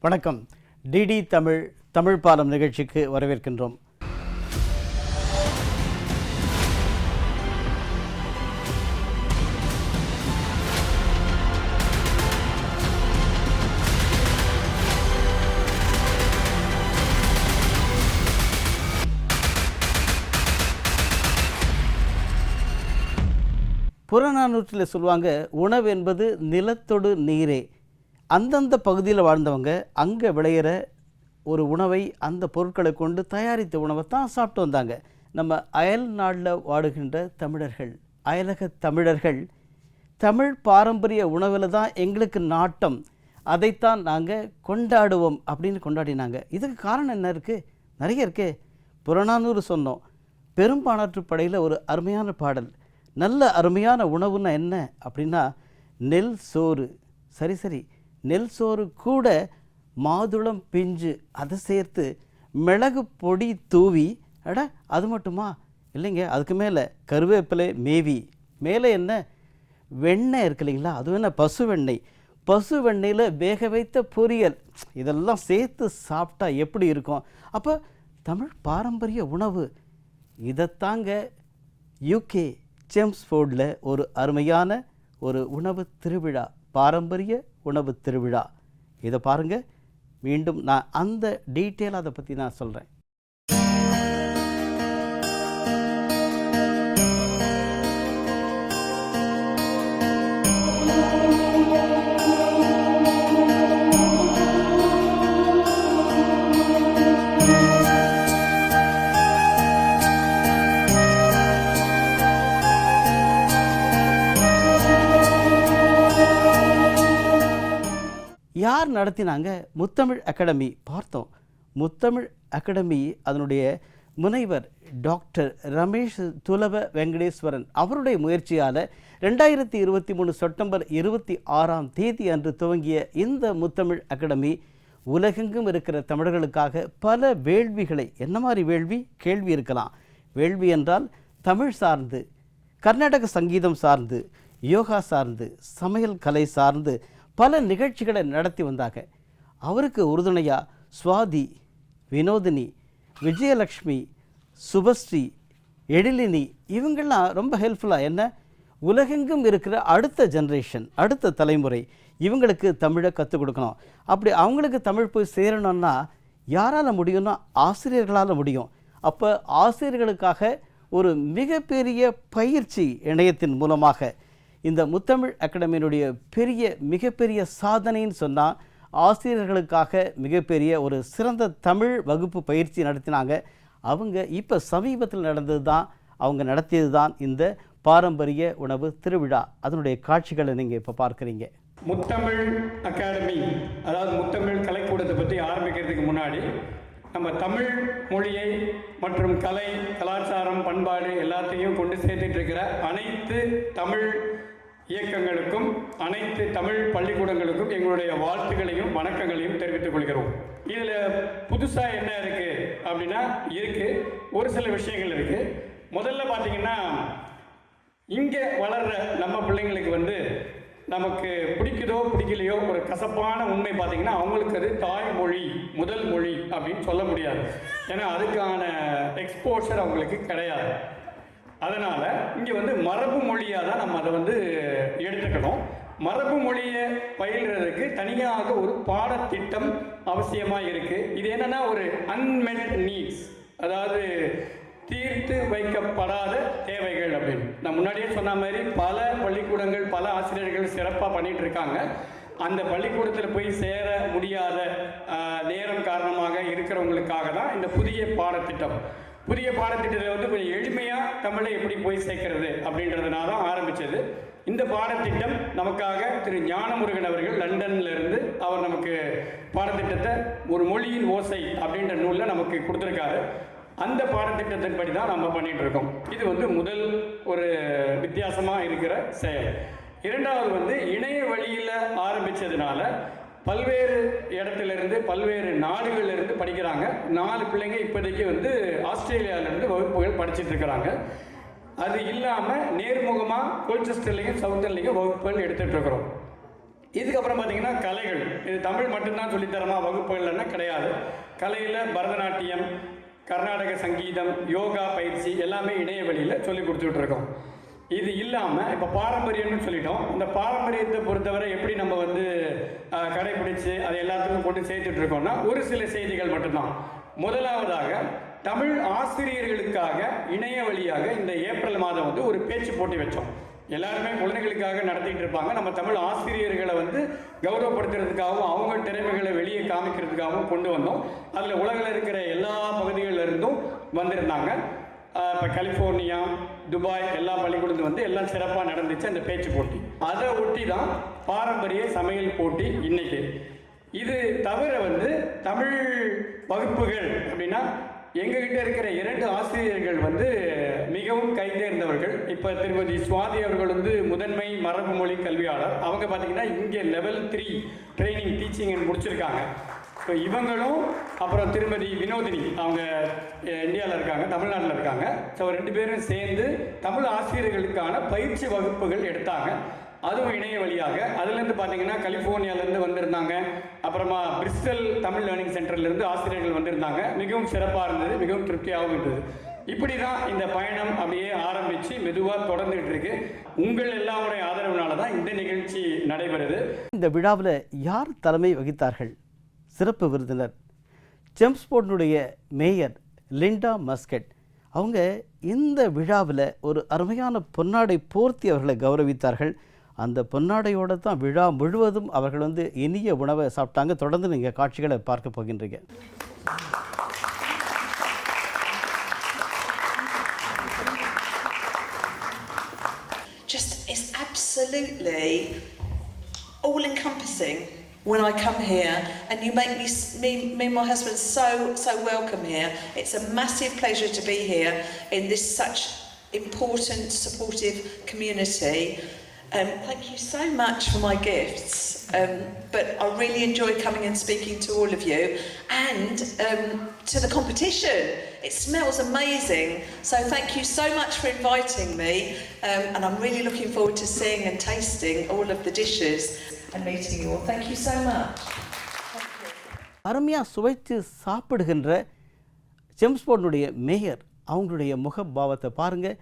வணக்கம். டிடி தமிழ் தமிழ் பாலம் நிகழ்ச்சிக்கு வரவேற்கின்றோம். புறநானூற்றில் சொல்லுவாங்க உணவு என்பது நிலத்தொடு நீரே. அந்தந்த பகுதியில் வாழ்ந்தவங்க அங்கே விளையிற ஒரு உணவை அந்த பொருட்களை கொண்டு தயாரித்த உணவை தான் சாப்பிட்டு வந்தாங்க. நம்ம அயல் நாட்டில் வாடுகின்ற தமிழர்கள் அயலக தமிழர்கள் தமிழ் பாரம்பரிய உணவில் தான் எங்களுக்கு நாட்டம். அதைத்தான் நாங்கள் கொண்டாடுவோம் அப்படின்னு கொண்டாடினாங்க. இதுக்கு காரணம் என்ன இருக்குது நிறைய இருக்கே. புறநானூறு சொன்னோம். பெரும்பானாற்று படையில் ஒரு அருமையான பாடல். நல்ல அருமையான உணவுன்னா என்ன? அப்படின்னா நெல் சோறு. சரி சரி. நெல் சோறு கூட மாதுளம் பிஞ்சு அதை சேர்த்து மிளகு பொடி தூவி அட அது மட்டுமா? இல்லைங்க அதுக்கு மேலே கருவேப்பிலை மேவி. மேலே என்ன? வெண்ணெய் இருக்கு இல்லைங்களா அது என்ன? பசு வெண்ணெய் பசு வெண்ணெயில் வேக வைத்த பொரியல். இதெல்லாம் சேர்த்து சாப்பிட்டா எப்படி இருக்கும்? அப்போ தமிழ் பாரம்பரிய உணவு. இதைத்தாங்க யூகே செம்ஸ்ஃபோர்டில் ஒரு அருமையான ஒரு உணவு திருவிழா. பாரம்பரிய உணவு திருவிழா. இதை பாருங்கள் மீண்டும் நான் அந்த டீட்டெயில் அதை பற்றி நான் சொல்கிறேன் நடத்தினாங்க முத்தமிழ் அகாடமி. பார்த்தோம். முத்தமிழ் அகாடமி அதனுடைய முனைவர் டாக்டர் ரமேஷ் துலப வெங்கடேஸ்வரன் அவருடைய முயற்சியால் ரெண்டாயிரத்தி இருபத்தி மூணு செப்டம்பர் இருபத்தி ஆறாம் தேதி அன்று துவங்கிய இந்த முத்தமிழ் அகாடமி உலகெங்கும் இருக்கிற தமிழர்களுக்காக பல வேள்விகளை என்ன மாதிரி வேள்வி? கேள்வி இருக்கலாம். வேள்வி என்றால் தமிழ் சார்ந்து கர்நாடக சங்கீதம் சார்ந்து யோகா சார்ந்து சமையல் கலை சார்ந்து பல நிகழ்ச்சிகளை நடத்தி வந்தாங்க அவருக்கு உறுதுணையாக சுவாதி வினோதினி விஜயலக்ஷ்மி சுபஸ்ரீ எழிலினி இவங்கெல்லாம் ரொம்ப ஹெல்ப்ஃபுல்லாக என்ன? உலகெங்கும் இருக்கிற அடுத்த ஜென்ரேஷன் அடுத்த தலைமுறை இவங்களுக்கு தமிழை கற்றுக் கொடுக்கணும். அப்படி அவங்களுக்கு தமிழ் போய் சேரணும்னா யாரால் முடியும்னா ஆசிரியர்களால் முடியும். அப்போ ஆசிரியர்களுக்காக ஒரு மிகப்பெரிய பயிற்சி இணையத்தின் மூலமாக இந்த முத்தமிழ் அகாடமியினுடைய பெரிய மிகப்பெரிய சாதனைன்னு சொன்னால் ஆசிரியர்களுக்காக மிகப்பெரிய ஒரு சிறந்த தமிழ் வகுப்பு பயிற்சி நடத்தினாங்க. அவங்க இப்போ சமீபத்தில் நடந்தது தான் அவங்க நடத்தியது தான் இந்த பாரம்பரிய உணவு திருவிழா. அதனுடைய காட்சிகளை நீங்கள் இப்போ பார்க்குறீங்க. முத்தமிழ் அகாடமி அதாவது முத்தமிழ் கலைக்கூடத்தை பற்றி ஆரம்பிக்கிறதுக்கு முன்னாடி நம்ம தமிழ் மொழியை மற்றும் கலை கலாச்சாரம் பண்பாடு எல்லாத்தையும் கொண்டு சேர்த்துட்டு இருக்கிற அனைத்து தமிழ் இயக்கங்களுக்கும் அனைத்து தமிழ் பள்ளிக்கூடங்களுக்கும் எங்களுடைய வாழ்த்துக்களையும் வணக்கங்களையும் தெரிவித்துக் கொள்கிறோம். இதில் புதுசாக என்ன இருக்குது அப்படின்னா இருக்குது ஒரு சில விஷயங்கள் இருக்குது முதல்ல பார்த்தீங்கன்னா இங்கே வளர்ற நம்ம பிள்ளைங்களுக்கு வந்து நமக்கு பிடிக்குதோ பிடிக்கலையோ ஒரு கசப்பான உண்மை பார்த்திங்கன்னா அவங்களுக்கு அது தாய்மொழி முதல் மொழி அப்படின்னு சொல்ல முடியாது. ஏன்னா அதுக்கான எக்ஸ்போஷர் அவங்களுக்கு கிடையாது. அதனால் இங்கே வந்து மரபு மொழியாக தான் நம்ம அதை வந்து எடுத்துக்கணும். மரபு மொழியை பயில்றதுக்கு தனியாக ஒரு பாடத்திட்டம் அவசியமாக இருக்குது இது என்னென்னா ஒரு அன்மெட் நீட்ஸ் அதாவது தீர்த்து வைக்கப்படாத தேவைகள் அப்படின்னு. நான் முன்னாடியே சொன்ன மாதிரி பல பள்ளிக்கூடங்கள் பல ஆசிரியர்கள் சிறப்பாக பண்ணிட்டு இருக்காங்க. அந்த பள்ளிக்கூடத்தில் போய் சேர முடியாத நேரம் காரணமாக இருக்கிறவங்களுக்காக தான் இந்த புதிய பாடத்திட்டம். புதிய பாடத்திட்டத்தில் வந்து கொஞ்சம் எளிமையாக தமிழை எப்படி போய் சேர்க்கிறது அப்படின்றதுனால தான் ஆரம்பித்தது இந்த பாடத்திட்டம் நமக்காக திரு ஞானமுருகன் அவர்கள் லண்டன்ல இருந்து அவர் நமக்கு பாடத்திட்டத்தை ஒரு மொழியின் ஓசை அப்படின்ற நூலில் நமக்கு கொடுத்துருக்காரு. அந்த பாடத்திட்டத்தின்படி தான் நம்ம பண்ணிகிட்டு இருக்கோம். இது வந்து முதல் ஒரு வித்தியாசமாக இருக்கிற செயல். இரண்டாவது வந்து இணைய வழியில் ஆரம்பித்ததுனால பல்வேறு இடத்துலருந்து பல்வேறு நாடுகள்ல இருந்து படிக்கிறாங்க. நாலு பிள்ளைங்க இப்போதைக்கு வந்து ஆஸ்திரேலியாவிலேருந்து வகுப்புகள் படிச்சுட்டு இருக்கிறாங்க. அது இல்லாமல் நேர்முகமாக கோல்செஸ்டர்லையும் சவுத்தர்லையும் வகுப்புகள் எடுத்துகிட்டு இருக்கிறோம். இதுக்கப்புறம் பார்த்தீங்கன்னா கலைகள். இது தமிழ் மட்டும்தான் சொல்லித்தரமா வகுப்புகள்னா கிடையாது. கலையில் பரதநாட்டியம் கர்நாடக சங்கீதம் யோகா பயிற்சி எல்லாமே இணையவழியில் சொல்லி கொடுத்துட்ருக்கோம் இது இல்லாமல் இப்போ பாரம்பரியம்னு சொல்லிட்டோம். இந்த பாரம்பரியத்தை பொறுத்தவரை எப்படி நம்ம வந்து கடைபிடிச்சு அதை எல்லாத்துக்கும் கொண்டு சேர்த்துட்டு இருக்கோம்னா ஒரு சில செய்திகள் மட்டும்தான். முதலாவதாக தமிழ் ஆசிரியர்களுக்காக இணைய வழியாக இந்த ஏப்ரல் மாதம் வந்து ஒரு பேச்சு போட்டி வச்சோம். எல்லாருமே குழந்தைகளுக்காக நடத்திட்டு இருப்பாங்க. நம்ம தமிழ் ஆசிரியர்களை வந்து கௌரவப்படுத்துறதுக்காகவும் அவங்க திறமைகளை வெளியே காமிக்கிறதுக்காகவும் கொண்டு வந்தோம். அதில் உலகில் இருக்கிற எல்லா பகுதிகளிலிருந்தும் வந்திருந்தாங்க. இப்போ கலிஃபோர்னியா துபாய் எல்லா பள்ளிக்கூடத்தும் வந்து எல்லாம் சிறப்பாக நடந்துச்சு அந்த பேச்சு போட்டி. அதை ஒட்டி தான் பாரம்பரிய சமையல் போட்டி இன்னைக்கு. இது தவிர வந்து தமிழ் வகுப்புகள் அப்படின்னா எங்ககிட்ட இருக்கிற இரண்டு ஆசிரியர்கள் வந்து மிகவும் கைதேர்ந்தவர்கள். இப்போ திருமதி சுவாதி அவர்கள் வந்து முதன்மை மரபு மொழி கல்வியாளர். அவங்க பார்த்தீங்கன்னா இங்கே லெவல் த்ரீ ட்ரைனிங் டீச்சிங் முடிச்சிருக்காங்க. ஸோ இவங்களும் அப்புறம் திருமதி வினோதினி அவங்க இந்தியாவில் இருக்காங்க தமிழ்நாட்டில் இருக்காங்க. ஸோ ரெண்டு பேரும் சேர்ந்து தமிழ் ஆசிரியர்களுக்கான பயிற்சி வகுப்புகள் எடுத்தாங்க. அதுவும் இணைய வழியாக. அதுலேருந்து பார்த்தீங்கன்னா கலிஃபோர்னியாலேருந்து வந்திருந்தாங்க. அப்புறமா பிரிஸ்டல் தமிழ் லேர்னிங் சென்டர்லேருந்து ஆசிரியர்கள் வந்திருந்தாங்க. மிகவும் சிறப்பாக இருந்தது மிகவும் திருப்தியாகவும் இருந்தது. இப்படி தான் இந்த பயணம் அப்படியே ஆரம்பித்து மெதுவாக தொடர்ந்துகிட்டு இருக்கு. உங்கள் எல்லாருடைய ஆதரவுனால தான் இந்த நிகழ்ச்சி நடைபெறுது. இந்த விழாவில் யார் தலைமை வகித்தார்கள்? சிறப்பு விருந்தினர். செம்ஸ்போர்டினுடைய மேயர் லிண்டா மஸ்கெட் அவங்க இந்த விழாவில் ஒரு அருமையான பொன்னாடை போர்த்தி அவர்களை கௌரவித்தார்கள். அந்த பொன்னாடையோடு தான் விழா முழுவதும் அவர்கள் வந்து இனிய உணவை சாப்பிட்டாங்க. தொடர்ந்து நீங்கள் காட்சிகளை பார்க்க போகின்றீங்க. Just it's absolutely all encompassing when I come here and you make me, me me and my husband so so welcome here. It's a massive pleasure to be here in this such important supportive community. Um, thank you so much for my gifts um, but I really enjoy coming and speaking to all of you. And um, to the competition. It smells amazing. So thank you so much for inviting me um, and I'm really looking forward to seeing and tasting all of the dishes and meeting you all. Thank you so much. அருமையாக சுவைத்து சாப்பிடுகின்ற செம்ஸ்போர்டுடைய mayor அவங்களுடைய முகபாவத்தை பாருங்கள்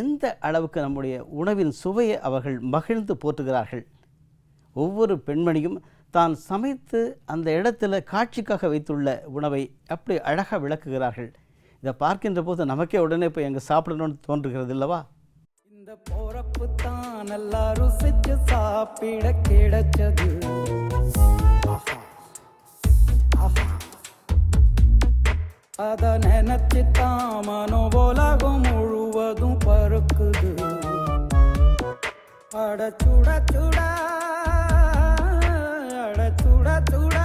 எந்த அளவுக்கு நம்முடைய உணவின் சுவையை அவர்கள் மகிழ்ந்து போற்றுகிறார்கள். ஒவ்வொரு பெண்மணியும் தான் சமைத்து அந்த இடத்துல காட்சிக்காக வைத்துள்ள உணவை அப்படி அழகாக விளக்குகிறார்கள். இதை பார்க்கின்ற போது நமக்கே உடனே போய் எங்கே சாப்பிடணும்னு தோன்றுகிறது இல்லவா இந்த போறப்பு தான் நல்லா ருசிச்சு சாப்பிட கிடைச்சது. அத நினைச்சு தான் மனோ உலகம் முழுவதும் பருக்குது அட சுட சுட அட சுட சுட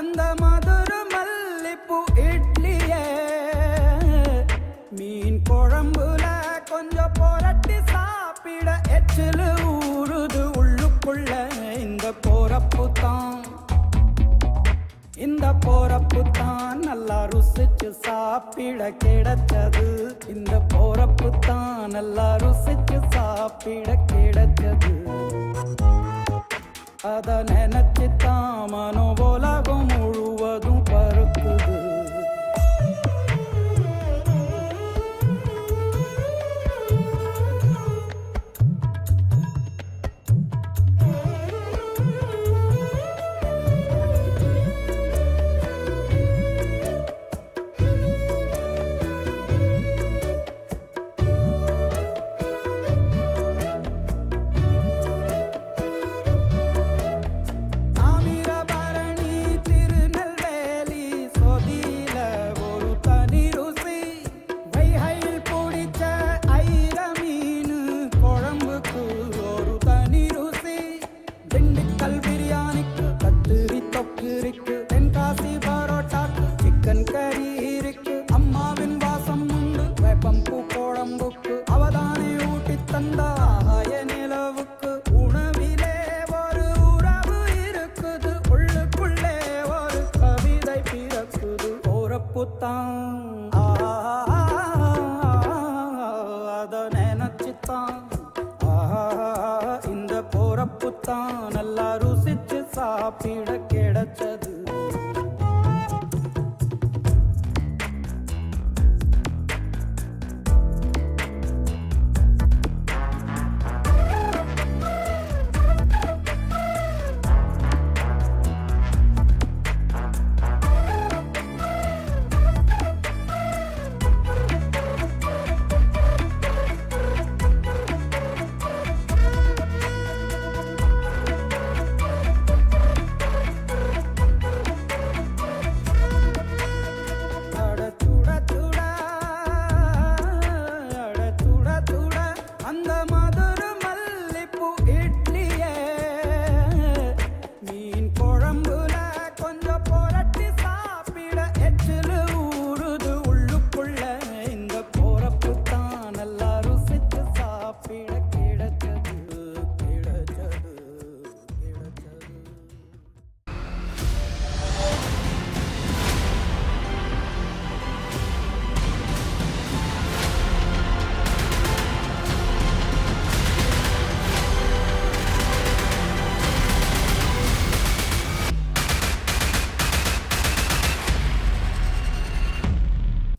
அந்த மதுர மல்லிப்பூ இட்லியே. மீன் எச்சிலு ஊறுது உள்ளுக்குள்ள. இந்த போறப்பு தான். இந்த போறப்பு தான். நல்லா ருசிச்சு சாப்பிட கிடைச்சது. இந்த போறப்பு தான். நல்லா ருசிச்சு சாப்பிட கிடைச்சது. அத நினைச்சு தான் மனோ உலகம்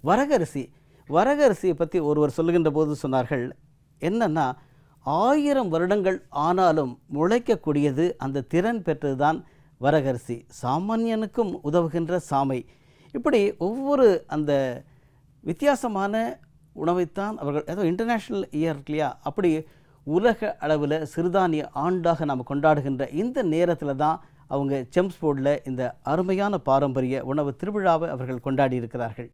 வரகரிசி. வரகரிசியை பற்றி ஒருவர் சொல்லுகின்ற போது சொன்னார்கள் என்னன்னா ஆயிரம் வருடங்கள் ஆனாலும் முளைக்கக்கூடியது அந்த திறன் பெற்றதுதான் வரகரிசி. சாமானியனுக்கும் உதவுகின்ற சாமை. இப்படி ஒவ்வொரு அந்த வித்தியாசமான உணவைத்தான் அவர்கள் ஏதோ இன்டர்நேஷ்னல் இயர் இல்லையா? அப்படி உலக அளவில் சிறுதானிய ஆண்டாக நாம் கொண்டாடுகின்ற இந்த நேரத்தில் தான் அவங்க செம்ஸ்போர்டில் இந்த அருமையான பாரம்பரிய உணவு திருவிழாவை அவர்கள் கொண்டாடி இருக்கிறார்கள்.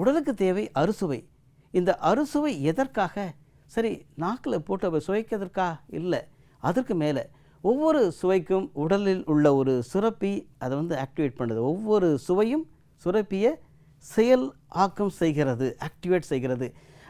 உடலுக்கு தேவை அறுசுவை. இந்த அறுசுவை எதற்காக? சரி நாக்கில் போட்டு அதை சுவைக்கிறதுக்கா இல்லை. அதற்கு மேலே ஒவ்வொரு சுவைக்கும் உடலில் உள்ள ஒரு சுரப்பி அதை வந்து ஆக்டிவேட் பண்ணுது. ஒவ்வொரு சுவையும் சுரப்பியை செயல் ஆக்கம் செய்கிறது ஆக்டிவேட் செய்கிறது.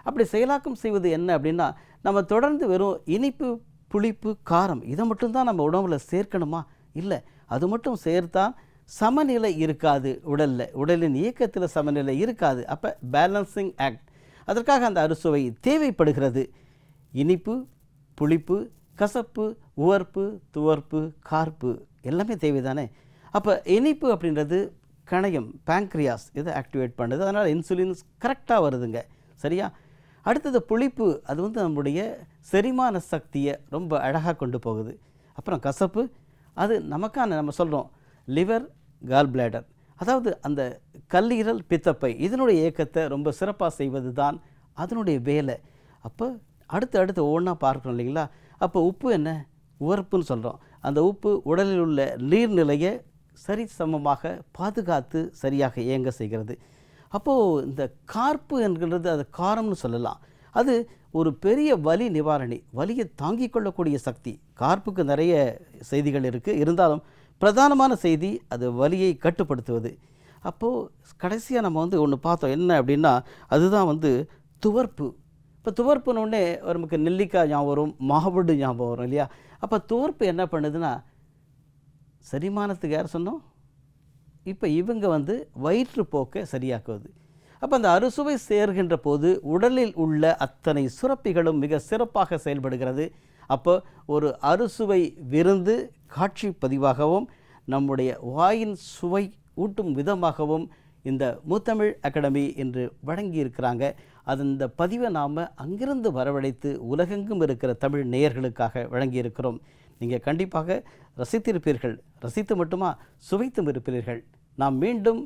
அப்படி செயலாக்கம் செய்வது என்ன அப்படின்னா நம்ம தொடர்ந்து வெறும் இனிப்பு புளிப்பு காரம் இதை மட்டும்தான் நம்ம உணவில் சேர்க்கணுமா? இல்லை அது மட்டும் சேர்த்தால் சமநிலை இருக்காது உடலில். உடலின் இயக்கத்தில் சமநிலை இருக்காது. அப்போ பேலன்சிங் ஆக்ட் அதற்காக அந்த அறுசுவை தேவைப்படுகிறது. இனிப்பு புளிப்பு கசப்பு உவர்ப்பு துவர்ப்பு கார்ப்பு எல்லாமே தேவைதானே? அப்போ இனிப்பு அப்படின்றது கணையம் பேங்க்ரியாஸ் இதை ஆக்டிவேட் பண்ணுது. அதனால் இன்சுலின் கரெக்டாக வருதுங்க. சரியா? அடுத்தது புளிப்பு. அது வந்து நம்முடைய செரிமான சக்தியை ரொம்ப அழகாக கொண்டு போகுது. அப்புறம் கசப்பு. அது நமக்கான நம்ம சொல்கிறோம் லிவர் கால் பிளாடர் அதாவது அந்த கல்லீரல் பித்தப்பை இதனுடைய இயக்கத்தை ரொம்ப சிறப்பாக செய்வது தான் அதனுடைய வேலை. அப்போ அடுத்து அடுத்து ஒவ்வொன்றா பார்க்கணும் இல்லைங்களா? அப்போ உப்பு என்ன? உவர்ப்புன்னு சொல்கிறோம் அந்த உப்பு உடலில் உள்ள நீர்நிலையை சரி சமமாக பாதுகாத்து சரியாக இயங்க செய்கிறது. அப்போது இந்த கார்ப்பு என்கிறது அது காரம்னு சொல்லலாம். அது ஒரு பெரிய வலி நிவாரணி வலியை தாங்கிக் கொள்ளக்கூடிய சக்தி. கார்ப்புக்கு நிறைய செய்திகள் இருக்குது இருந்தாலும் பிரதானமான செய்தி அது வலியை கட்டுப்படுத்துவது. அப்போது கடைசியாக நம்ம வந்து ஒன்று பார்த்தோம். என்ன அப்படின்னா அதுதான் வந்து துவர்ப்பு. இப்போ துவர்ப்புன்னு நமக்கு நெல்லிக்காய் ஞாபகம் வரும் மாவடு ஞாபகம் வரும் இல்லையா? அப்போ துவர்ப்பு என்ன பண்ணுதுன்னா செரிமானத்துக்கு யார் சொன்னோம்? இப்போ இவங்க வந்து வயிற்றுப்போக்கை சரியாக்குவது. அப்போ அந்த அறுசுவை சேர்கின்ற போது உடலில் உள்ள அத்தனை சுரப்பிகளும் மிக சிறப்பாக செயல்படுகிறது. அப்போ ஒரு அறுசுவை விருந்து காட்சி பதிவாகவும் நம்முடைய வாயின் சுவை ஊட்டும் விதமாகவும் இந்த முத்தமிழ் அகாடமி என்று வழங்கியிருக்கிறாங்க. அது இந்த பதிவை நாம் அங்கிருந்து வரவழைத்து உலகெங்கும் இருக்கிற தமிழ் நேயர்களுக்காக வழங்கியிருக்கிறோம். நீங்கள் கண்டிப்பாக ரசித்திருப்பீர்கள். ரசித்து மட்டுமா சுவைத்தும் இருப்பீர்கள். நாம் மீண்டும்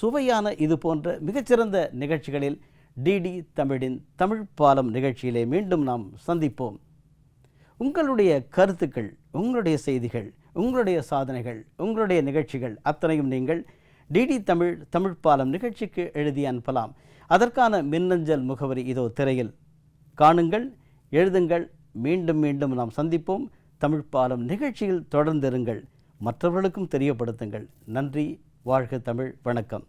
சுவையான இது போன்ற மிகச்சிறந்த நிகழ்ச்சிகளில் டிடி தமிழின் தமிழ் பாலம் நிகழ்ச்சியிலே மீண்டும் நாம் சந்திப்போம். உங்களுடைய கருத்துக்கள் உங்களுடைய செய்திகள் உங்களுடைய சாதனைகள் உங்களுடைய நிகழ்ச்சிகள் அத்தனையும் நீங்கள் டிடி தமிழ் தமிழ் பாலம் நிகழ்ச்சிக்கு எழுதி அனுப்பலாம். அதற்கான மின்னஞ்சல் முகவரி இதோ திரையில். காணுங்கள் எழுதுங்கள். மீண்டும் மீண்டும் நாம் சந்திப்போம். தமிழ் பாலம் நிகழ்ச்சியில் தொடர்ந்திருங்கள். மற்றவர்களுக்கும் தெரியப்படுத்துங்கள். நன்றி வாழ்க தமிழ். வணக்கம்.